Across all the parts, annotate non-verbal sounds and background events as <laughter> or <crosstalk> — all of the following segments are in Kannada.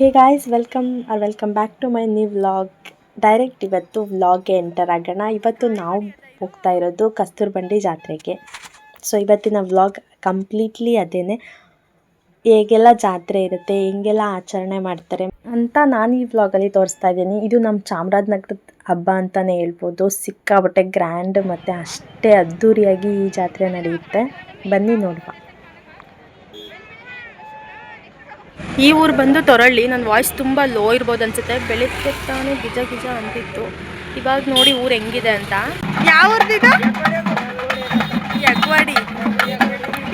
Hey guys, welcome, are welcome back to my new vlog. Direct ಇವತ್ತು ವ್ಲಾಗ್ಗೆ ಎಂಟರ್ ಆಗೋಣ. ಇವತ್ತು ನಾವು ಹೋಗ್ತಾ ಇರೋದು ಕಸ್ತೂರ್ಬಂಡಿ ಜಾತ್ರೆಗೆ. ಸೊ ಇವತ್ತಿನ ವ್ಲಾಗ್ ಕಂಪ್ಲೀಟ್ಲಿ ಅದೇನೆ. ಹೇಗೆಲ್ಲ ಜಾತ್ರೆ ಇರುತ್ತೆ, ಹೆಂಗೆಲ್ಲ ಆಚರಣೆ ಮಾಡ್ತಾರೆ ಅಂತ ನಾನು ಈ ವ್ಲಾಗಲ್ಲಿ ತೋರಿಸ್ತಾ ಇದ್ದೀನಿ. ಇದು ನಮ್ಮ ಚಾಮರಾಜನಗರದ ಹಬ್ಬ ಅಂತಲೇ ಹೇಳ್ಬೋದು. ಸಿಕ್ಕಾಪಟ್ಟೆ ಗ್ರ್ಯಾಂಡ್ ಮತ್ತು ಅಷ್ಟೇ ಅದ್ದೂರಿಯಾಗಿ ಈ ಜಾತ್ರೆ ನಡೆಯುತ್ತೆ. ಬನ್ನಿ ನೋಡುವ. ಈ ಊರು ಬಂದು ತೊರಳ್ಳಿ. ನನ್ನ ವಾಯ್ಸ್ ತುಂಬ ಲೋ ಇರ್ಬೋದು ಅನ್ಸುತ್ತೆ. ಬೆಳಿಗ್ಗೆ ತಾನೇ ಗಿಜ ಗಿಜ ಅಂತಿತ್ತು. ಇವಾಗ ನೋಡಿ ಊರು ಹೆಂಗಿದೆ ಅಂತ. ಯಾವ ಊರ್ದಿದು ಯಗ್ವಾಡಿ.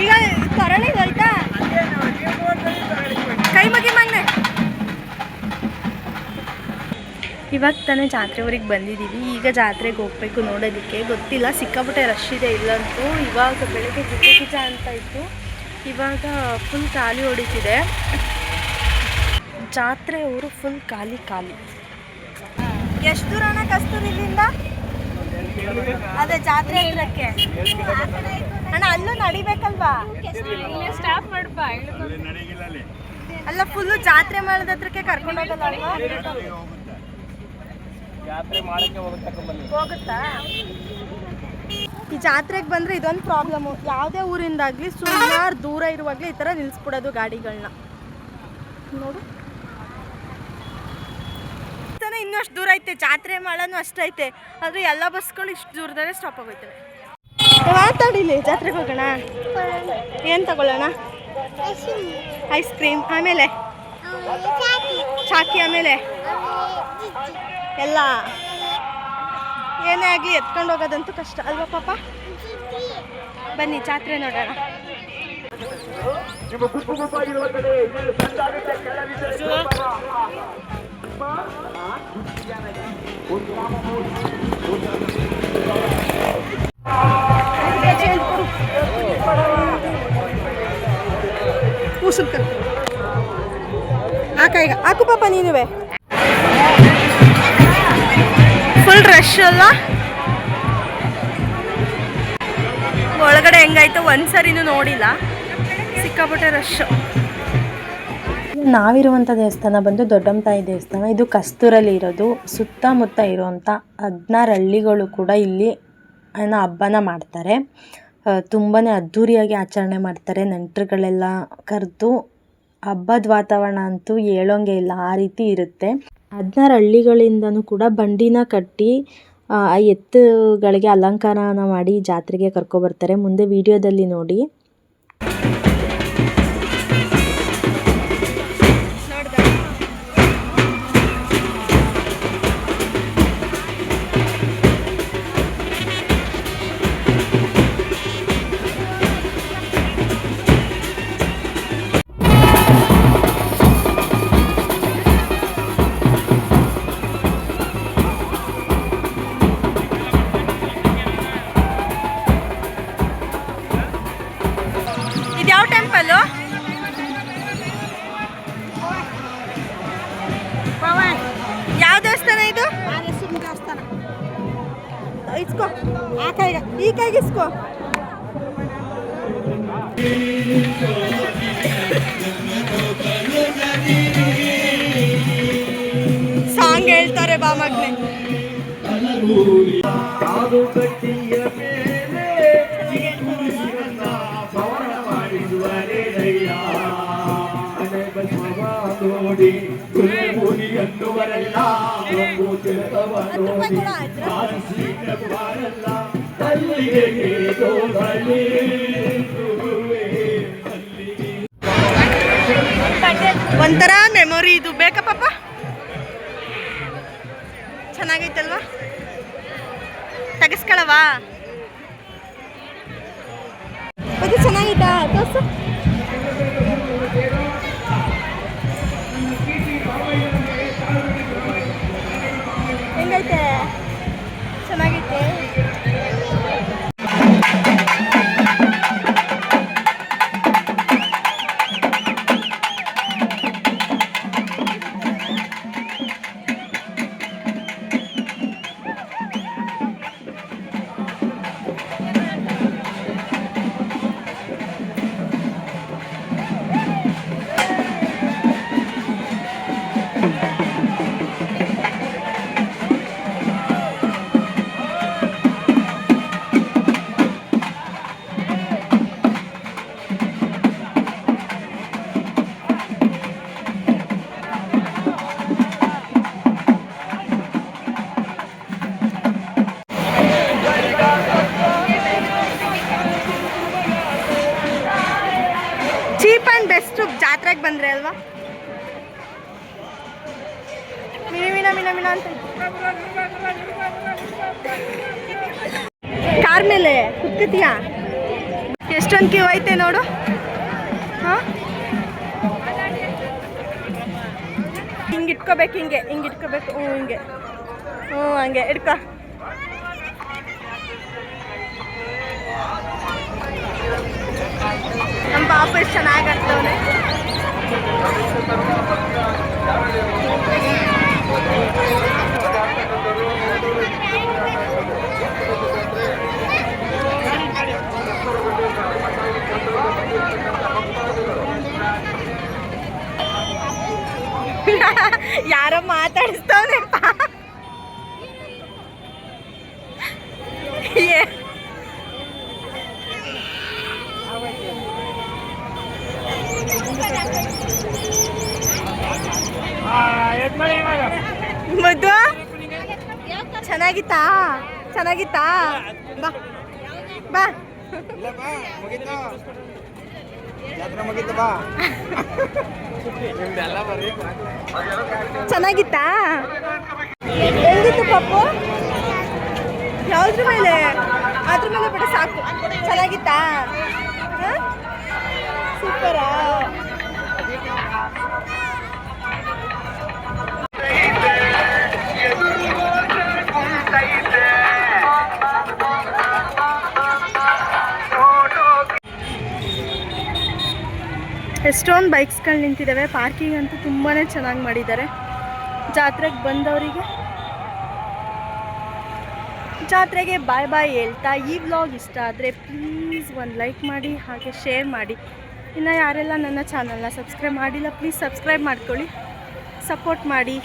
ಈಗ ತೊರಳಿ ಹೋಯ್ತಾ ಕೈ ಮಗಿ ಮಗ್ನೆ. ಇವಾಗ ತಾನೇ ಜಾತ್ರೆ ಊರಿಗೆ ಬಂದಿದ್ದೀವಿ ಈಗ ಜಾತ್ರೆಗೆ ಹೋಗ್ಬೇಕು ನೋಡೋದಕ್ಕೆ. ಗೊತ್ತಿಲ್ಲ ಸಿಕ್ಕಾಪಟ್ಟೆ ರಶ್ ಇದೆ ಇಲ್ಲಂತೂ. ಇವಾಗ ಬೆಳಗ್ಗೆ ಗಿಜ ಗಿಜ ಅಂತ ಇತ್ತು. ಇವಾಗ ಫುಲ್ ಖಾಲಿ ಹೊಡಿತಿದೆ. ಜಾತ್ರೆ ಊರು ಫುಲ್ ಖಾಲಿ ಖಾಲಿ. ಎಷ್ಟು ದೂರ ಅಣ್ಣ ಕಸ್ತೂರು ಇಲ್ಲಿಂದ ಅದೇ ಜಾತ್ರೆ ಅಣ್ಣ ಅಲ್ಲೂ ನಡಿಬೇಕಲ್ವಾ? ಸ್ಟಾಪ್ ಮಾಡ್ಬ ಅಲ್ಲ ಫುಲ್ಲು ಜಾತ್ರೆ ಮಾಡೋದ್ ಹತ್ರಕ್ಕೆ ಕರ್ಕೊಂಡು ಹೋಗಲ್ಲ ಹೋಗುತ್ತಾ ಈ ಜಾತ್ರೆಗೆ ಬಂದ್ರೆ ಇದೊಂದು ಪ್ರಾಬ್ಲಮ್ಮು ಯಾವುದೇ ಊರಿಂದಾಗ್ಲಿ ಸುಮಾರು ದೂರ ಇರುವಾಗಲೇ ಈ ಥರ ನಿಲ್ಲಿಸ್ಬಿಡೋದು ಗಾಡಿಗಳನ್ನ ನೋಡು. ತಾನೇ ಇನ್ನಷ್ಟು ದೂರ ಐತೆ, ಜಾತ್ರೆ ಮಾಡೋನು ಅಷ್ಟೈತೆ ಆದರೆ ಎಲ್ಲ ಬಸ್ಗಳು ಇಷ್ಟು ದೂರದಲ್ಲೇ ಸ್ಟಾಪ್ ಆಗೋಯ್ತವೆ. ಮಾತಾಡಿಲಿ ಜಾತ್ರೆಗೆ ಹೋಗೋಣ? ಏನು ತಗೊಳ್ಳೋಣ? ಐಸ್ ಕ್ರೀಮ್ ಆಮೇಲೆ? ಚಾಕಿ ಆಮೇಲೆ? ಎಲ್ಲ. ಏನೇ ಆಗಲಿ ಎತ್ಕೊಂಡು ಹೋಗೋದಂತೂ ಕಷ್ಟ. ಅಲ್ವಾ ಪಾಪ? ಬನ್ನಿ, ಜಾತ್ರೆ ನೋಡೋಣ. ಕೂಸಲ್ ಕರ್ ಹಾಕ ಈಗ ಹಾಕು ಪಾಪ ನೀನುವೆ. ಫುಲ್ ರಶ್ ಅಲ್ಲ? ಒಳಗಡೆ ಹೆಂಗಾಯ್ತು? ಒಂದ್ಸರಿನೂ ನೋಡಿಲ್ಲ. ಸಿಕ್ಕಾಪಟ್ಟೆ ರಶ್ ನಾವಿರುವಂಥ ದೇವಸ್ಥಾನ ಬಂದು ದೊಡ್ಡಮ್ಮತಾಯಿ ದೇವಸ್ಥಾನ. ಇದು ಕಸ್ತೂರಲ್ಲಿ ಇರೋದು. ಸುತ್ತಮುತ್ತ ಇರುವಂಥ ಹದಿನಾರು ಹಳ್ಳಿಗಳು ಕೂಡ ಇಲ್ಲಿ ಏನೋ ಹಬ್ಬನ ಮಾಡ್ತಾರೆ. ತುಂಬಾ ಅದ್ಧೂರಿಯಾಗಿ ಆಚರಣೆ ಮಾಡ್ತಾರೆ. ನೆಂಟರುಗಳೆಲ್ಲ ಕರೆದು ಹಬ್ಬದ ವಾತಾವರಣ ಅಂತೂ ಹೇಳೋಂಗೆ ಇಲ್ಲ. ಆ ರೀತಿ ಇರುತ್ತೆ. ಹದಿನಾರು ಹಳ್ಳಿಗಳಿಂದನೂ ಕೂಡ ಬಂಡಿನ ಕಟ್ಟಿ, ಆ ಎತ್ತುಗಳಿಗೆ ಅಲಂಕಾರನ ಮಾಡಿ ಜಾತ್ರೆಗೆ ಕರ್ಕೊಬರ್ತಾರೆ ಮುಂದೆ ವಿಡಿಯೋದಲ್ಲಿ ನೋಡಿ. ಇಸ್ಕೋ. ಆ ಕೈಗೆ ಈ ಕೈಗೆ ಇಸ್ಕೋ. ಸಾಂಗ್ ಹೇಳ್ತಾರೆ ಬಾ ಮಗ್ನೆ ನೋಡಿ ಮುನಿಯನ್ನುವರೆಲ್ಲ ನೋಡಿ ಆರಿಸಿದವರೆಲ್ಲ ಅಲ್ಲಿಗೆ ತೋರಲಿ ಒಂಥರ ಮೆಮೊರಿ ಇದು. ಬೇಕಾ ಪಾಪ? ಚೆನ್ನಾಗೈತಲ್ವಾ? ತೆಗಿಸ್ಕೊಳವಾ? ಅದು ಚೆನ್ನಾಗೈತಾ ತೋರ್ಸು. ಜಾತ್ರೆಗೆ ಬಂದ್ರೆ ಅಲ್ವಾ? ಮಿನ ಮಿನ ಮಿನ ಅಂತ. ಕಾರ್ ಮೇಲೆ ಕುತ್ಕತಿಯಾ? ಎಷ್ಟೊಂದು ಕ್ಯೂ ಐತೆ ನೋಡು. ಹಾಂ? ಹಿಂಗೆ ಇಟ್ಕೋಬೇಕು, ಹಿಂಗೆ ಹಿಂಗೆ ಇಟ್ಕೋಬೇಕು. ಹ್ಞೂ, ಹಿಂಗೆ. ಹ್ಞೂ, ಹಂಗೆ, ಇಟ್ಕೋ. ನಮ್ಮ ಪಾಪ ಎಷ್ಟು ಚೆನ್ನಾಗಿ ಆಡ್ತವನೆ ಯಾರೋ ಮಾತಾಡಿಸ್ತವನೆಪ್ಪ ಏ ಮಧು ಚೆನ್ನಾಗಿತ್ತಾ? ಚೆನ್ನಾಗಿತ್ತಾ? ಬಾ. ಬಾ. ಚೆನ್ನಾಗಿತ್ತಾ? ಹೆಂಗಿತ್ತು ಪಪ್ಪು? ಯಾವ್ದ್ರ ಮೇಲೆ? ಅದ್ರ ಮೇಲೆ ಬಿಡ ಸಾಕು. ಚೆನ್ನಾಗಿತ್ತಾ? ಸೂಪರಾ? ಎಷ್ಟೊಂದು ಬೈಕ್ಸ್ಗಳು ನಿಂತಿದ್ದಾವೆ ಪಾರ್ಕಿಂಗ್ ಅಂತೂ ತುಂಬಾ ಚೆನ್ನಾಗಿ ಮಾಡಿದ್ದಾರೆ ಜಾತ್ರೆಗೆ ಬಂದವರಿಗೆ ಜಾತ್ರೆಗೆ ಬಾಯ್ ಬಾಯ್ ಹೇಳ್ತಾ ಈ ವ್ಲಾಗ್ ಇಷ್ಟ ಆದರೆ ಪ್ಲೀಸ್ ಒಂದು ಲೈಕ್ ಮಾಡಿ, ಹಾಗೆ ಶೇರ್ ಮಾಡಿ. ಇನ್ನು ಯಾರೆಲ್ಲ ನನ್ನ ಚಾನಲ್ನ ಸಬ್ಸ್ಕ್ರೈಬ್ ಮಾಡಿಲ್ಲ ಪ್ಲೀಸ್ ಸಬ್ಸ್ಕ್ರೈಬ್ ಮಾಡ್ಕೊಳ್ಳಿ. ಸಪೋರ್ಟ್ ಮಾಡಿ.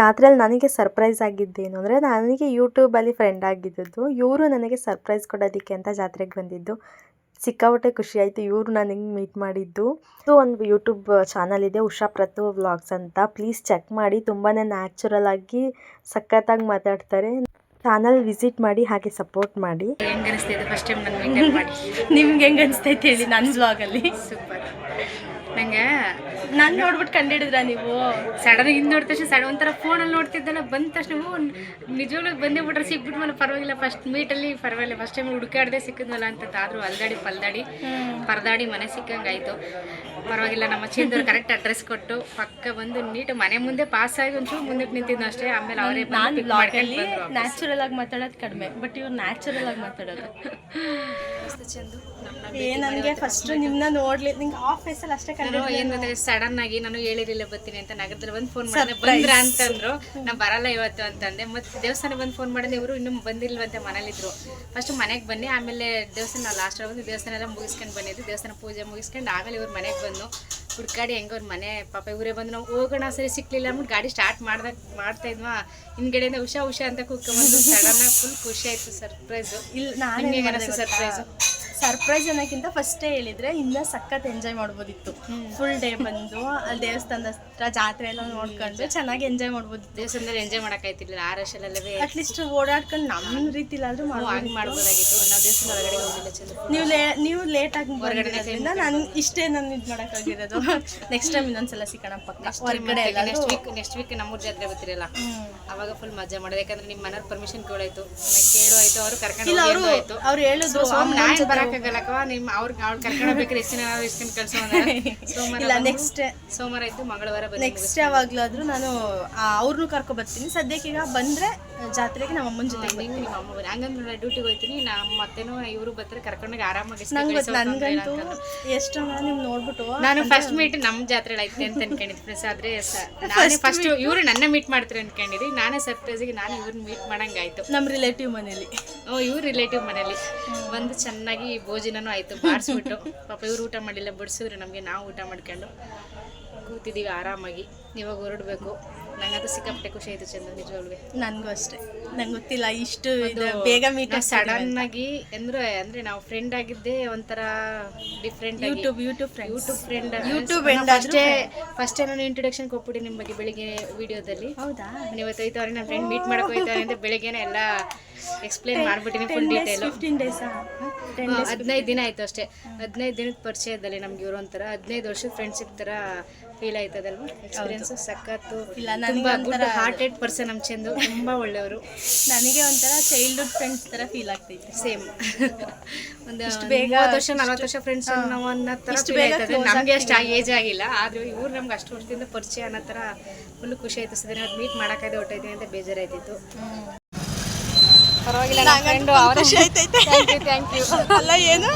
ಜಾತ್ರೆಯಲ್ಲಿ ನನಗೆ ಸರ್ಪ್ರೈಸ್ ಆಗಿದ್ದೇನು ಅಂದರೆ ನನಗೆ ಯೂಟ್ಯೂಬಲ್ಲಿ ಫ್ರೆಂಡ್ ಆಗಿದ್ದದ್ದು. ಇವರು ನನಗೆ ಸರ್ಪ್ರೈಸ್ ಕೊಡೋದಕ್ಕೆ ಅಂತ ಜಾತ್ರೆಗೆ ಬಂದಿದ್ದು. ಸಿಕ್ಕಾಪಟ್ಟೆ ಖುಷಿ ಆಯಿತು. ಇವರು ನನಗೆ ಮೀಟ್ ಮಾಡಿದ್ದು? ಇದು ಒಂದು ಯೂಟ್ಯೂಬ್ ಚಾನಲ್ ಇದೆ ಉಷಾ ಪ್ರತು ವ್ಲಾಗ್ಸ್ ಅಂತ. ಪ್ಲೀಸ್ ಚೆಕ್ ಮಾಡಿ. ತುಂಬಾ ನ್ಯಾಚುರಲ್ ಆಗಿ ಸಖತ್ತಾಗಿ ಮಾತಾಡ್ತಾರೆ. ಚಾನಲ್ ವಿಸಿಟ್ ಮಾಡಿ ಹಾಗೆ ಸಪೋರ್ಟ್ ಮಾಡಿ. ಹೆಂಗ್ ಫಸ್ಟ್ ಟೈಮ್ ನಾನು ನಿಮ್ಗೆ ಹೆಂಗೆ ಅನಿಸ್ತೈತೆ ಹೇಳಿ ನನ್ನ ವ್ಲಾಗಲ್ಲಿ ಸೂಪರ್. ನಂಗೆ. ನಾನು ನೋಡ್ಬಿಟ್ಟು ಕಂಡಿಡಿದ್ರ ನೀವು? ಸಡನ್ ಹಿಂದೆ ನೋಡಿದ ತಕ್ಷಣ ಸಡನ್ ಒಂಥರ ಫೋನಲ್ಲಿ ನೋಡ್ತಿದ್ದಲ್ಲ ಬಂದ ತಕ್ಷಣ ನಿಜವಾಗ್ಲೂ ಬಂದೇ ಬಿಟ್ರೆ ಸಿಕ್ಬಿಟ್ಟು ಮೇಲೆ ಪರವಾಗಿಲ್ಲ ಫಸ್ಟ್ ಮೀಟಲ್ಲಿ ಪರವಾಗಿಲ್ಲ ಫಸ್ಟ್ ಟೈಮ್ ಹುಡುಕಾಡ್ದೆ ಸಿಕ್ಕಿದ್ವಲ್ಲ ಅಂತ ಆದ್ರೂ ಅಲ್ದಾಡಿ ಪಲ್ದಾಡಿ ಪರದಾಡಿ ಮನೆ ಸಿಕ್ಕಂಗಾಯ್ತು. ಪರವಾಗಿಲ್ಲ ನಮ್ಮ ಚೇಂದವ್ರು ಕರೆಕ್ಟ್ ಅಡ್ರೆಸ್ ಕೊಟ್ಟು ಪಕ್ಕ ಬಂದು ನೀಟ್ ಮನೆ ಮುಂದೆ ಪಾಸ್ ಆಗಿ ಒಂಚೂರು ಮುಂದಕ್ಕೆ ನಿಂತಿದ್ದು ಅಷ್ಟೇ ಆಮೇಲೆ ಅವರೇ ನಾನು ನ್ಯಾಚುರಲ್ ಆಗಿ ಮಾತಾಡೋದು ಕಡಿಮೆ ಬಟ್ ಇವ್ರು ನ್ಯಾಚುರಲ್ ಆಗಿ ಮಾತಾಡೋದು. ಏ ನನಗೆ ಫಸ್ಟ್ ನಿಮ್ಮನ್ನ ನೋಡ್ಲಿ ನಿಂಗೆ ಆಫೀಸ್ ಅಲ್ಲಿ ಅಷ್ಟೇ ನಾನು ಕಂಡು ಏನ್ ಸಡನ್ ಆಗಿ ನಾನು ಹೇಳಿರಲಿಲ್ಲ ಬರ್ತೀನಿ ಅಂತ ನಗರದಲ್ಲಿ ಬಂದು ಫೋನ್ ಮಾಡಿದೆ. ಬಂದ್ರ ಅಂತಂದ್ರು. ನಾ ಬರಲ್ಲ ಇವತ್ತು ಅಂತಂದೆ. ಮತ್ತೆ ದೇವಸ್ಥಾನ ಬಂದು ಫೋನ್ ಮಾಡಿದೆ ಇವರು ಇನ್ನೂ ಬಂದಿಲ್ವಂತೆ ಮನೇಲಿದ್ರು. ಫಸ್ಟ್ ಮನೆಗೆ ಬನ್ನಿ ಆಮೇಲೆ ದೇವಸ್ಥಾನ ಲಾಸ್ಟ್ ಬಂದು ದೇವಸ್ಥಾನ ಎಲ್ಲ ಮುಗಿಸ್ಕೊಂಡು ಬಂದಿದ್ದು. ದೇವಸ್ಥಾನ ಪೂಜೆ ಮುಗಿಸ್ಕೊಂಡು ಆಮೇಲೆ ಇವ್ರ ಮನೆಗೆ ಬಂದು ಹುಡ್ಕಾಡಿ ಹೆಂಗೋ ಅವ್ರ ಮನೆ ಪಾಪ ಇವರೇ ಬಂದು ನಾವು ಹೋಗೋಣ ಸರಿ ಸಿಕ್ಲಿಲ್ಲ ಅಂದ್ಬಿಟ್ಟು ಗಾಡಿ ಸ್ಟಾರ್ಟ್ ಮಾಡ್ದಾಗ ಮಾಡ್ತಾ ಇದ್ವಾ? ಹಿಂದ್ಗಡೆಯಿಂದ ಹುಷಾ ಹುಷಾ ಅಂತ ಕೂತ್ಕೊಂಡ್ಬಂದು ಸಡನ್ ಆಗಿ ಫುಲ್ ಖುಷಿ ಆಯ್ತು ಸರ್ಪ್ರೈಸ್ ಇಲ್ಲ ನಾನು ಸರ್ಪ್ರೈಸು ಸರ್ಪ್ರೈಸ್ ಸರ್ಪ್ರೈಸ್ ಅನ್ನೋಕ್ಕಿಂತ ಫಸ್ಟೇ ಹೇಳಿದ್ರೆ ಇನ್ನ ಸಖತ್ ಎಂಜಾಯ್ ಮಾಡ್ಬೋದಿತ್ತು. ಫುಲ್ ಡೇ ಬಂದು ಅಲ್ಲಿ ದೇವಸ್ಥಾನದ ಹತ್ರ ಜಾತ್ರೆ ಎಲ್ಲ ನೋಡ್ಕೊಂಡು ಚೆನ್ನಾಗಿ ಎಂಜಾಯ್ ಮಾಡ್ಬೋದಿತ್ತು. ದೇವಸ್ಥಾನದಲ್ಲಿ ಎಂಜಾಯ್ ಮಾಡೋಕ್ಕಾಯ್ತಿರ್ಲಿಲ್ಲ ಆ ಅಟ್ ಅಟ್ಲೀಸ್ಟ್ ಓಡಾಡ್ಕೊಂಡು ನಮ್ಮ ರೀತಿಲಾದ್ರೂ ಮಾಡ್ಬೋದು. ಮಾಡ್ಬೋದಾಗಿತ್ತು. ನಾವು ದೇವಸ್ಥಾನ ಒಳಗಡೆ ಹೋಗಿಲ್ಲ ನೀವು ಲೇ ನೀವು ಆಗಿ ಹೊರಗಡೆ ನಾನು ಇಷ್ಟೇ ನಾನು ಇದು ಮಾಡೋಕ್ಕಾಗಿರೋದು. ನೆಕ್ಸ್ಟ್ ಟೈಮ್ ಇನ್ನೊಂದ್ಸಲ ಸಿಕ್ಕಣ ಪಕ್ಕ ಹೊರಗಡೆ ನೆಕ್ಸ್ಟ್ ವೀಕ್ ನೆಕ್ಸ್ಟ್ ವೀಕ್ ನಮ್ಮೂರ್ ಜಾತ್ರೆ ಬರ್ತಿರಲ್ಲ. ಅವಾಗ ಫುಲ್ ಮಜಾ ಮಾಡೋದು. ಯಾಕಂದ್ರೆ ನಿಮ್ಮ ಮನೆಯವ್ರ ಪರ್ಮಿಷನ್ ಕೇಳಾಯ್ತು. ಕೇಳು ಆಯ್ತು ಅವರು ಕರ್ಕೊಂಡು ಅವರು ಹೇಳಿದ್ರು ನಾನ್ ಬರಕ್ಕಾಗಲ್ಲಕ್ಕ ನಿಮ್ಮ ಅವ್ರಿಗೆ ಅವ್ರು ಕರ್ಕೊಂಡು ಹೋಗ್ಬೇಕಾದ್ರೆ ಎಷ್ಟು ಜನ ಇಸ್ಕೊಂಡು ಕಳ್ಸೋ ಸೋಮವಾರ ಇಲ್ಲ ನೆಕ್ಸ್ಟ್ ಸೋಮವಾರ ಇದ್ದು ಮಂಗಳವಾರ ಬಂದು ನೆಕ್ಸ್ಟ್ ಯಾವಾಗ್ಲಾದ್ರೂ ನಾನು ಅವ್ರನ್ನೂ ಕರ್ಕೊ ಬರ್ತೀನಿ. ಸದ್ಯಕ್ಕೆ ಈಗ ಬಂದ್ರೆ ಜಾತ್ರೆಗೆ ನಮ್ಮ ಅಮ್ಮನ ಜೊತೆ ನೀವು ನಿಮ್ಮ ಅಮ್ಮ ಬನ್ನಿ. ಹಂಗಂದ್ರೆ ಡ್ಯೂಟಿಗೆ ಹೋಗ್ತೀನಿ. ನಮ್ಮ ಮತ್ತೇನೋ ಇವರು ಬರ್ತಾರೆ ಕರ್ಕೊಂಡೋಗಿ ಆರಾಮಾಗಿ ನಂಗೆ ನನ್ಗಂತೂ ಎಷ್ಟು ನಿಮ್ ನೋಡ್ಬಿಟ್ಟು ನಾನು ಫಸ್ಟ್ ಮೀಟ್ ನಮ್ಮ ಜಾತ್ರೆ ಐತೆ ಅಂತ ಅನ್ಕೊಂಡಿದ್ದೆ ಫ್ರೆಸ್ ಆದ್ರೆ ನಾನೇ <laughs> ಫಸ್ಟ್ ಇವರು ನನ್ನ ಮೀಟ್ ಮಾಡ್ತಾರೆ ಅನ್ಕೊಂಡಿದ್ದೆ. ನಾನೇ ಸರ್ಪ್ರೈಸಿಗೆ ನಾನು ಇವ್ರನ್ನ ಮೀಟ್ ಮಾಡಂಗಾಯ್ತು. ನಮ್ಮ ರಿಲೇಟಿವ್ ಮನೇಲಿ. ಓ ಇವ್ರ ರಿಲೇಟಿವ್ ಮನೇಲಿ. ಬಂದು ಚೆನ್ನಾಗಿ ಭೋಜನನೂ ಆಯ್ತು ಬಾರಿಸ್ಬಿಟ್ಟು. ಪಾಪ ಇವ್ರು ಊಟ ಮಾಡಿಲ್ಲ ಬಡಿಸಿದ್ರು ನಮಗೆ ನಾವು ಊಟ ಮಾಡ್ಕೊಂಡು ಕೂತಿದ್ದೀವಿ ಆರಾಮಾಗಿ. ಇವಾಗ ಹೊರಡ್ಬೇಕು. ನಂಗಂತೂ ಸಿಕ್ಕಾಪಟ್ಟೆ ಖುಷಿ ಆಯ್ತು ಚಂದ ನಿಜವಾಗ್ಲೂ. ನನಗೂ ಅಷ್ಟೇ. ನಂಗೆ ಗೊತ್ತಿಲ್ಲ ಇಷ್ಟು ಇದು ಬೇಗ ಮೀಟ್ ಸಡನ್ ಆಗಿ ಅಂದ್ರೆ ಅಂದ್ರೆ ನಾವು ಫ್ರೆಂಡ್ ಆಗಿದ್ದೆ ಒಂಥರ different YouTube YouTube friend YouTube friend YouTube ಅಷ್ಟೇ ಫಸ್ಟ್ ನಾನು ಇಂಟ್ರೊಡಕ್ಷನ್ ಕೊಟ್ಬಿಡಿ ನಿಮ್ಮ ಬಗ್ಗೆ ಬೆಳಿಗ್ಗೆ ವಿಡಿಯೋದಲ್ಲಿ ಹೌದಾ? ನೀವು ಇವತ್ತು ಹೋಯ್ತವ್ರೆ ನನ್ನ ಫ್ರೆಂಡ್ ಮೀಟ್ ಮಾಡ್ಕೊಯ್ತಾರೆ ಹೋಯ್ತಾರೆ ಅಂತ ಬೆಳಿಗ್ಗೆನೆ ಎಲ್ಲ ಎಕ್ಸ್ಪ್ಲೇನ್ ಮಾಡ್ಬಿಟ್ಟಿನಿ ಫುಲ್ ಡೀಟೇಲ್ ಫಿಫ್ಟೀನ್ ಡೇಸಾ ಹದಿನೈದು ದಿನ ಆಯ್ತು ಅಷ್ಟೇ. ಹದಿನೈದು ದಿನದ ಪರಿಚಯದಲ್ಲಿ ನಮ್ಗೆ ಇವರು ಒಂಥರ ಹದಿನೈದು ವರ್ಷದ ಫ್ರೆಂಡ್ಶಿಪ್ ತರ ಫೀಲ್ ಆಯ್ತದಲ್ವಾ? ಎಕ್ಸ್ಪೀರಿಯನ್ಸ್ ಸಖತ್ತು. ಇಲ್ಲ, ತುಂಬಾ ಗುಡ್ ಹಾರ್ಟೆಡ್ ಪರ್ಸನ್ ನಮ್ಮ ಚಂದು. ತುಂಬಾ ಒಳ್ಳೆಯವರು. ನನಗೆ ಒಂಥರ ಚೈಲ್ಡ್ಹುಡ್ ಫ್ರೆಂಡ್ಸ್ ತರ ಫೀಲ್ ಆಗ್ತೈತೆ ಸೇಮ್ ಒಂದು ಬೇಗ ವರ್ಷ ನಲ್ವತ್ತು ವರ್ಷ ಫ್ರೆಂಡ್ಸ್ ನಾವು ಅನ್ನೋ ಥರ ಫೀಲ್ ಆಯ್ತದೆ. ನಮಗೆ ಅಷ್ಟು ಏಜ್ ಆಗಿಲ್ಲ ಆದ್ರೂ ಇವ್ರು ನಮ್ಗೆ ಅಷ್ಟು ವರ್ಷದಿಂದ ಪರಿಚಯ ಅನ್ನೋ ಥರ ಫುಲ್ ಖುಷಿ ಆಯ್ತು. ಸದ್ಯ ಅದು ಮೀಟ್ ಮಾಡೋಕ್ಕಾಯ್ದೆ ಹೊಟ್ಟೈತೀನಿ ಅಂತ ಬೇಜಾರಾಯ್ತಿತ್ತು. ಪರವಾಗಿಲ್ಲ ನನ್ನ ಫ್ರೆಂಡು ಅವರೇ. ಥ್ಯಾಂಕ್ ಯು ಥ್ಯಾಂಕ್ ಯು ಅಲ್ಲ ಏನು?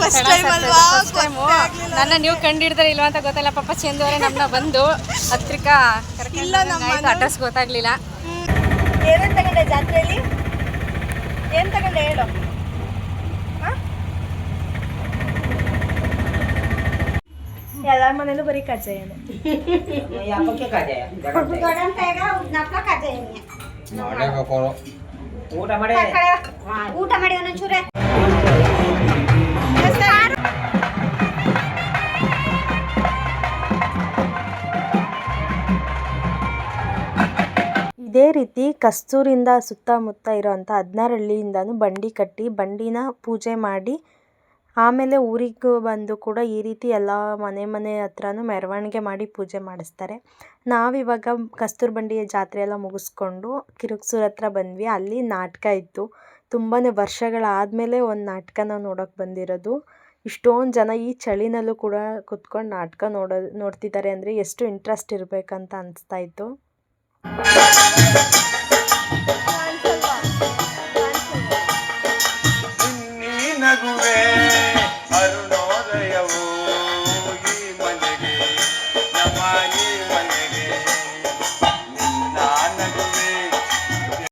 ಫಸ್ಟ್ ಟೈಮ್ ಅಲ್ವಾ? ನನ್ನ ನೀವು ಕಂಡಿಡಿದ್ರೆ ಇಲ್ವಾ ಅಂತ ಗೊತ್ತಿಲ್ಲ. ಪಾಪ ಚಂದು ಅವರೇ ನಮ್ಮನ್ನ ಬಂದು ಹತ್ರಕ್ಕ ಇಲ್ಲ, ನಮ್ಮ ಅಡ್ರೆಸ್ ಗೊತ್ತಾಗ್ಲಿಲ್ಲ. ಏನೇನು ತಗೊಂಡೆ ಜಾತ್ರೆಯಲ್ಲಿ? ಏನು ತಗೊಂಡೆ ಹೇಳು. ಎಲ್ಲರ ಮನೇಲೂ ಬರೀ ಕಜ್ಜಾಯನೇ. ಊಟ ಮಾಡಿ. ಊಟ ಮಾಡಿ ಒಂದೊಂಚೂರೆ. ಇದೇ ರೀತಿ ಕಸ್ತೂರಿಂದ ಸುತ್ತಮುತ್ತ ಇರೋವಂಥ ಹದಿನಾರು ಹಳ್ಳಿಯಿಂದನೂ ಬಂಡಿ ಕಟ್ಟಿ ಬಂಡಿನ ಪೂಜೆ ಮಾಡಿ ಆಮೇಲೆ ಊರಿಗೆ ಬಂದು ಕೂಡ ಈ ರೀತಿ ಎಲ್ಲ ಮನೆ ಮನೆ ಹತ್ರನೂ ಮೆರವಣಿಗೆ ಮಾಡಿ ಪೂಜೆ ಮಾಡಿಸ್ತಾರೆ. ನಾವಿವಾಗ ಕಸ್ತೂರು ಬಂಡಿಯ ಜಾತ್ರೆ ಎಲ್ಲ ಮುಗಿಸ್ಕೊಂಡು ಕಿರುಕ್ಸೂರ್ ಹತ್ರ ಬಂದ್ವಿ. ಅಲ್ಲಿ ನಾಟಕ ಇತ್ತು. ತುಂಬಾ ವರ್ಷಗಳಾದಮೇಲೆ ಒಂದು ನಾಟಕ ನಾವು ನೋಡೋಕ್ಕೆ ಬಂದಿರೋದು. ಇಷ್ಟೊಂದು ಜನ ಈ ಚಳಿನಲ್ಲೂ ಕೂಡ ಕುತ್ಕೊಂಡು ನಾಟಕ ನೋಡೋ, ನೋಡ್ತಿದ್ದಾರೆ ಅಂದರೆ ಎಷ್ಟು ಇಂಟ್ರೆಸ್ಟ್ ಇರಬೇಕಂತ ಅನಿಸ್ತಾ ಇತ್ತು.